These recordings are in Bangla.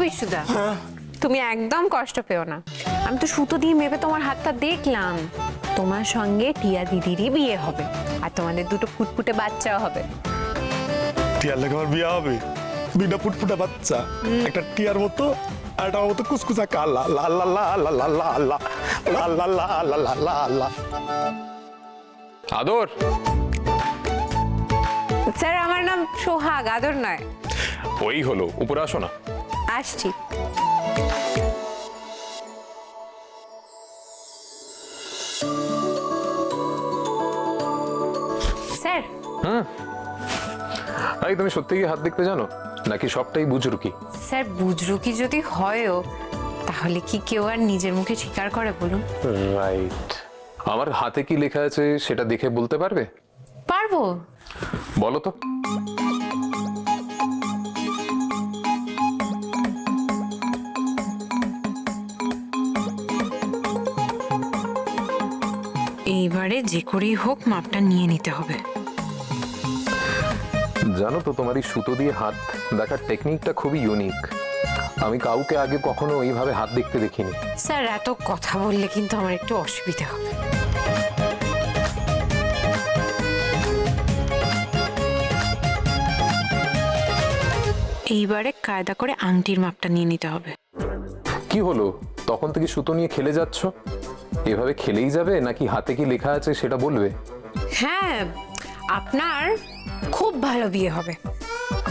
বিশুদা তুমি একদম কষ্ট পেও না আমি তো সুতো দিয়ে মেপে তোমার হাতটা দেখলাম তোমার সঙ্গে টিয়া দিদিরই বিয়ে হবে আর তোমাদের দুটো ফুটফুটে বাচ্চাও হবে টিয়ার লেগে আমার বিয়ে হবে দুইটা ফুটফুটা বাচ্চা একটা টিয়ার মতো আর একটা মতো কুসকুসা কালা লা লা লা লা লা লা লা লা লা লা লা লা লা লা আদর স্যার আমার নাম সোহাগ আদর নয় ওই হলো উপরে আসো না আসছি। স্যার। এই তুমি সত্যি কি হাত দেখতে জানো? নাকি সবটাই বুজরুকি? স্যার বুজরুকি যদি হয়ও তাহলে কি কেউ আর নিজের মুখে স্বীকার করে বলুন? রাইট। আমার হাতে কি লেখা আছে সেটা দেখে বলতে পারবে? পারব। বলো তো। এইবারে যে করেই হোক মাপটা নিয়ে নিতে হবে। জানো তো তোমার এই সুতো দিয়ে হাত দেখার টেকনিকটা খুবই ইউনিক আমি কাউকে আগে কখনো এইভাবে হাত দেখতে দেখিনি। স্যার এত কথা বললে কিন্তু আমার একটু অসুবিধা হবে। এইবারে কায়দা করে আংটির মাপটা নিয়ে নিতে হবে। কি হলো? তখন থেকে সুতো নিয়ে খেলে যাচ্ছ? এভাবে খেলেই যাবে নাকি হাতে কি লেখা আছে সেটা বলবে? হ্যাঁ আপনার খুব ভালো বিয়ে হবে।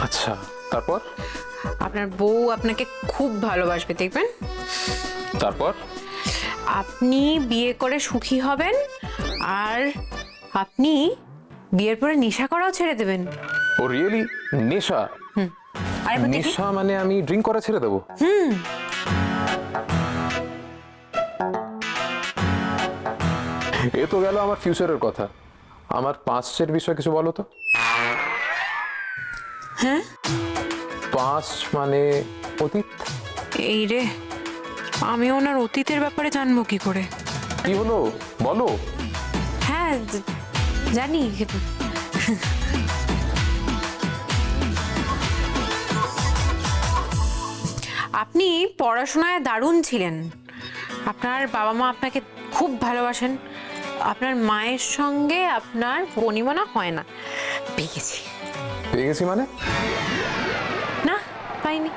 আচ্ছা তারপর? আপনার বউ আপনাকে খুব ভালোবাসবে দেখবেন? তারপর? আপনি বিয়ে করে সুখী হবেন আর আপনি বিয়ের পরে নেশা করাও ছেড়ে দেবেন। Oh really? নেশা? নেশা মানে আমি ড্রিঙ্ক করা ছেড়ে দেবো? এ তো গেল আমার ফিউচারের কথা। আমার পাস্টের বিষয়ে কিছু বলো তো। হ্যাঁ? পাস্ট মানে অতীত? এই রে আমি ওনার অতীতের ব্যাপারে জানব কি করে? কি হলো? বলো। হ্যাঁ জানি। আপনি পড়াশোনায় দারুণ ছিলেন। আপনার বাবা মা আপনাকে খুব ভালোবাসেন। আপনার মায়ের সঙ্গে আপনার বনিমানা হয় না। পেয়ে গেছি। পেয়ে গেছি মানে? না পাইনি।